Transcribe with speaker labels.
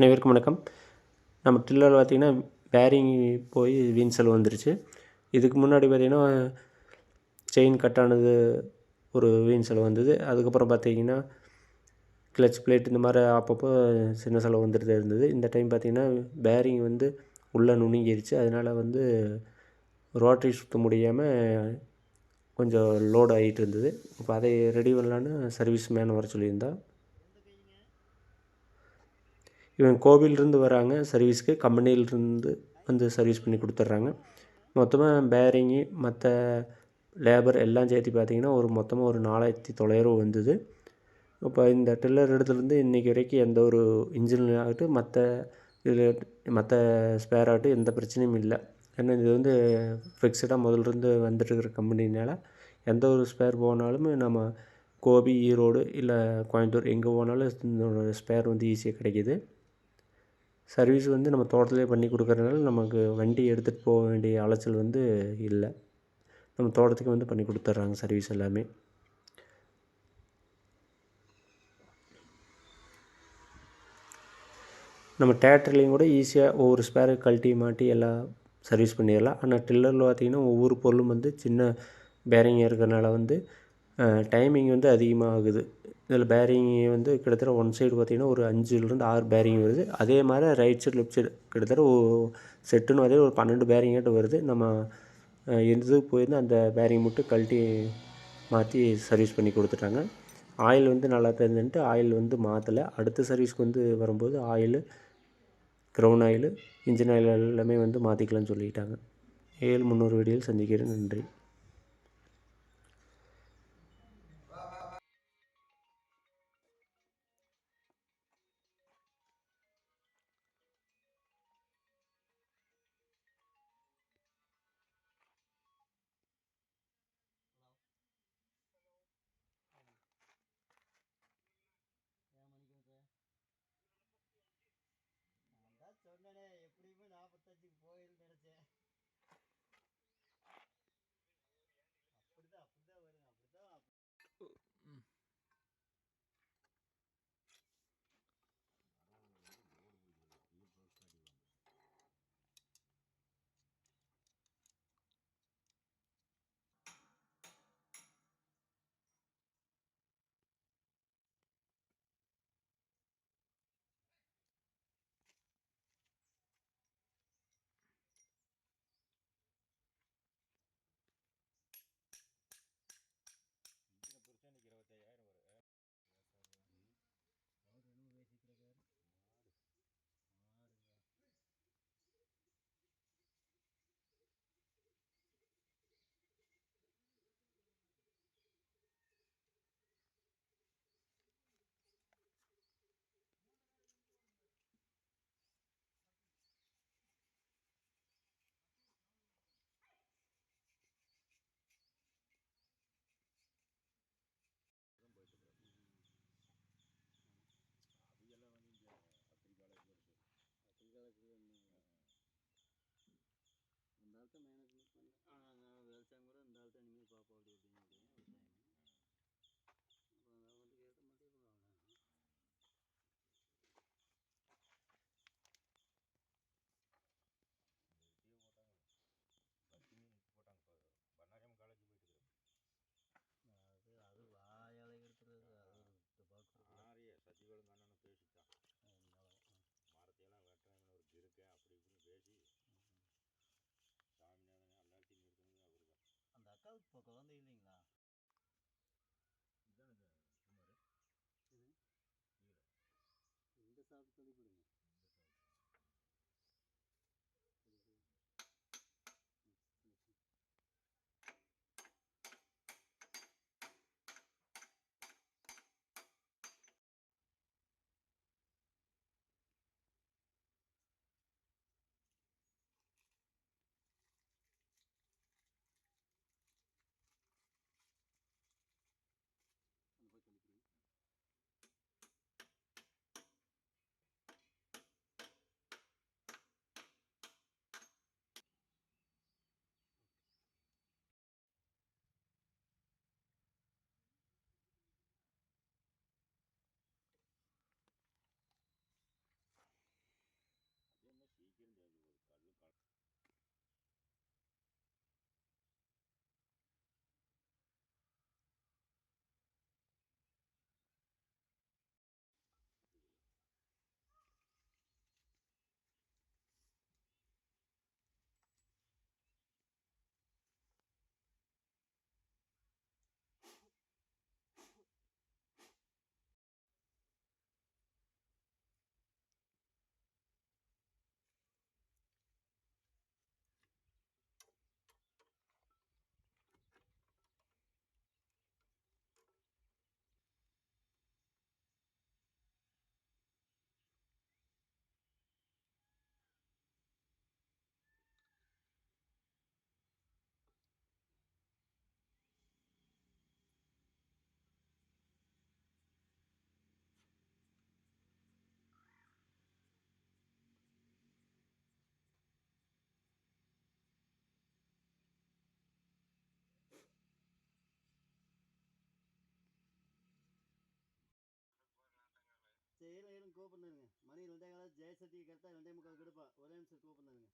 Speaker 1: அனைவருக்கும் வணக்கம். நம்ம ட்ரில்லரில் பார்த்திங்கன்னா பேரிங் போய் வீண் செலவு வந்துருச்சு. இதுக்கு முன்னாடி பார்த்திங்கன்னா செயின் கட் ஆனது ஒரு வீண் செலவு வந்தது. அதுக்கப்புறம் பார்த்திங்கன்னா கிளச் பிளேட் இந்த மாதிரி அப்பப்போ சின்ன செலவு வந்துட்டு தான் இருந்தது. இந்த டைம் பார்த்திங்கன்னா பேரிங் வந்து உள்ளே நுணுங்கிருச்சு. அதனால் வந்து ரோட்டரி சுற்ற முடியாமல் கொஞ்சம் லோடு ஆகிட்டு இருந்தது. இப்போ அதை ரெடி பண்ணலான்னு சர்வீஸ் மேன் வர சொல்லியிருந்தா. இவன் கோவிலிருந்து வராங்க சர்வீஸ்க்கு கம்பெனியிலிருந்து வந்து சர்வீஸ் பண்ணி கொடுத்துட்றாங்க. மொத்தமாக பேரிங்கு மற்ற லேபர் எல்லாம் சேர்த்து பார்த்திங்கன்னா ஒரு மொத்தமாக ஒரு நாலாயிரத்தி தொள்ளாயிரம் வந்தது. இப்போ இந்த டில்லர் இடத்துலேருந்து இன்றைக்கி வரைக்கும் எந்த ஒரு இன்ஜின் ஆகட்டும் மற்ற இதில் மற்ற ஸ்பேர் ஆகட்டும் எந்த பிரச்சனையும் இல்லை. ஏன்னா இது வந்து ஃபிக்ஸடாக முதல்லேருந்து வந்துட்டுருக்கிற கம்பெனினால எந்த ஒரு ஸ்பேர் போனாலும் நம்ம கோபி ஈரோடு இல்லை கோயம்புத்தூர் எங்கே போனாலும் இந்த ஸ்பேர் வந்து ஈஸியாக கிடைக்கிது. சர்வீஸ் வந்து நம்ம தோட்டத்திலே பண்ணி கொடுக்கறதுனால நமக்கு வண்டி எடுத்துகிட்டு போக வேண்டிய அலைச்சல் வந்து இல்லை. நம்ம தோட்டத்துக்கு வந்து பண்ணி கொடுத்துட்றாங்க சர்வீஸ் எல்லாமே. நம்ம தேட்டர்லேயும் கூட ஈஸியாக ஒவ்வொரு ஸ்பேரை கழட்டி மாட்டி எல்லாம் சர்வீஸ் பண்ணிடலாம். ஆனால் டில்லரில் பார்த்திங்கன்னா ஒவ்வொரு பொருளும் வந்து சின்ன பேரிங் இருக்கிறனால வந்து டைமிங் வந்து அதிகமாக ஆகுது இதில் பேரிங் வந்து கிட்டத்தட்ட ஒன் சைடு பார்த்திங்கன்னா ஒரு அஞ்சுலேருந்து ஆறு பேரிங் வருது. அதே மாதிரி ரைட் சைடு லெஃப்ட் சைடு கிட்டத்தட்ட செட்டுன்னு பார்த்தீங்கன்னா ஒரு பன்னெண்டு பேரிங்காட்ட வருது. நம்ம எந்த போயிருந்தோ அந்த பேரிங் மட்டும் கழட்டி மாற்றி சர்வீஸ் பண்ணி கொடுத்துட்டாங்க. ஆயில் வந்து நல்லா தெரிஞ்சுன்ட்டு ஆயில் வந்து மாற்றலை அடுத்த சர்வீஸ்க்கு வந்து வரும்போது oil crown oil engine oil எல்லாமே வந்து மாற்றிக்கலாம்னு சொல்லிட்டாங்க. ஏழு முந்நூறு வெடியில் சந்திக்கிறேன். நன்றி.
Speaker 2: சொன்னனே இப்போ குழந்தை இல்லைங்களா இந்த சாப்பிட்டு சொல்லிவிடுங்க போய்
Speaker 3: கூப்பிடுங்க மணி ரெண்டே காலம் ஜெயசக்தி கரெக்டாக ரெண்டே முக்கால் கொடுப்பா. ஒரே நிமிஷம் கூப்பிடுங்க